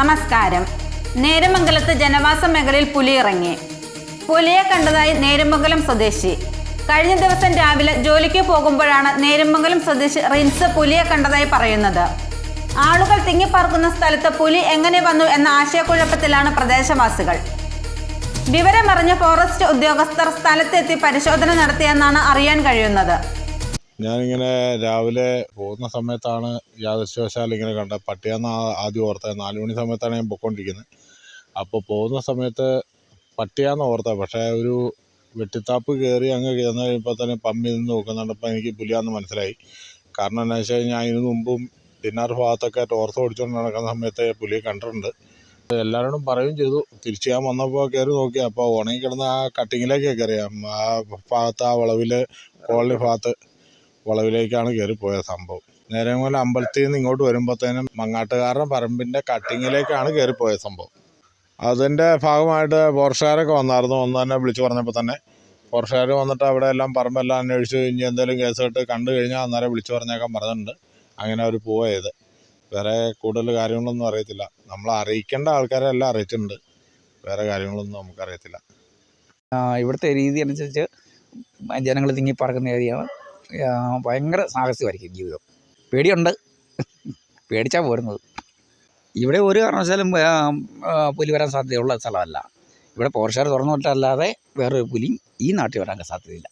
നമസ്കാരം. നേരമംഗലത്ത് ജനവാസ മേഖലയിൽ പുലി ഇറങ്ങി പുലിയെ കണ്ടതായി നേരമംഗലം സ്വദേശി. കഴിഞ്ഞ ദിവസം രാവിലെ ജോലിക്ക് പോകുമ്പോഴാണ് നേരമംഗലം സ്വദേശി റിൻസ് പുലിയെ കണ്ടതായി പറയുന്നത്. ആളുകൾ തിങ്ങിപ്പാർക്കുന്ന സ്ഥലത്ത് പുലി എങ്ങനെ വന്നു എന്ന ആശയക്കുഴപ്പത്തിലാണ് പ്രദേശവാസികൾ. വിവരമറിഞ്ഞ ഫോറസ്റ്റ് ഉദ്യോഗസ്ഥർ സ്ഥലത്തെത്തി പരിശോധന നടത്തിയെന്നാണ് അറിയാൻ കഴിയുന്നത്. ഞാനിങ്ങനെ രാവിലെ പോകുന്ന സമയത്താണ് യാദൃശ്ചികവശാൽ ഇങ്ങനെ കണ്ടത് പട്ടിയാന്ന് ആദ്യം ഓർത്തത്. നാല് മണി സമയത്താണ് ഞാൻ പൊയ്ക്കൊണ്ടിരിക്കുന്നത് അപ്പോൾ പോകുന്ന സമയത്ത് പട്ടിയാന്ന് ഓർത്തത്. പക്ഷേ ഒരു വെട്ടിത്താപ്പ് കയറി അങ്ങ് ചെന്ന് കഴിയുമ്പോൾ തന്നെ പമ്മി നിന്ന് നോക്കുന്നുണ്ടപ്പോൾ എനിക്ക് പുലിയാണെന്ന് മനസ്സിലായി. കാരണം എന്താ വെച്ച് കഴിഞ്ഞാൽ അതിന് മുമ്പും ദിനാർ ഭാഗത്തൊക്കെ ടോർച്ച് ഓടിച്ചുകൊണ്ട് നടക്കുന്ന സമയത്ത് പുലിയെ കണ്ടിട്ടുണ്ട്. എല്ലാവരോടും പറയുകയും ചെയ്തു. തിരിച്ച് ഞാൻ വന്നപ്പോൾ കയറി നോക്കി. അപ്പോൾ ഉണങ്ങി കിടന്ന ആ കട്ടിങ്ങിലേക്കൊക്കെ അറിയാം ആ ഭാഗത്ത് ആ വളവിൽ കോളനി ഭാഗത്ത്. വളവിലേക്കാണ് കയറിപ്പോയ സംഭവം. നേരെ പോലെ അമ്പലത്തിൽ നിന്ന് ഇങ്ങോട്ട് വരുമ്പോഴത്തേനും മങ്ങാട്ടുകാരുടെ പറമ്പിന്റെ കട്ടിങ്ങിലേക്കാണ് കയറിപ്പോയ സംഭവം. അതിന്റെ ഭാഗമായിട്ട് പോർഷാരൊക്കെ വന്നായിരുന്നു. ഒന്ന് തന്നെ വിളിച്ചു പറഞ്ഞപ്പോൾ തന്നെ പോർഷുകാർ വന്നിട്ട് അവിടെ എല്ലാം പറമ്പെല്ലാം അന്വേഷിച്ച് ഇനി എന്തെങ്കിലും കേസ് കേട്ട് കണ്ടു കഴിഞ്ഞാൽ അന്നേരം വിളിച്ചു പറഞ്ഞേക്കാൻ പറഞ്ഞിട്ടുണ്ട്. അങ്ങനെ അവർ പോയത് വേറെ കൂടുതൽ കാര്യങ്ങളൊന്നും അറിയത്തില്ല. നമ്മൾ അറിയിക്കേണ്ട ആൾക്കാരെ എല്ലാം അറിയിച്ചിട്ടുണ്ട്. വേറെ കാര്യങ്ങളൊന്നും നമുക്കറിയത്തില്ല. ഇവിടുത്തെ രീതി അനുസരിച്ച് ജനങ്ങൾ തിങ്ങി പറക്കുന്ന ഏരിയയാണ്. ആ, ഭയങ്കര സാഹസികമായിരിക്കും ജീവിതം. പേടിയുണ്ട്. പേടിച്ചാൽ പോരുന്നത്. ഇവിടെ ഒരു കാരണവശാലും പുലി വരാൻ സാധ്യതയുള്ള സ്ഥലമല്ല. ഇവിടെ പോർഷാർ തുറന്നു വിട്ടല്ലാതെ വേറൊരു പുലിയും ഈ നാട്ടിൽ വരാൻ സാധ്യതയില്ല.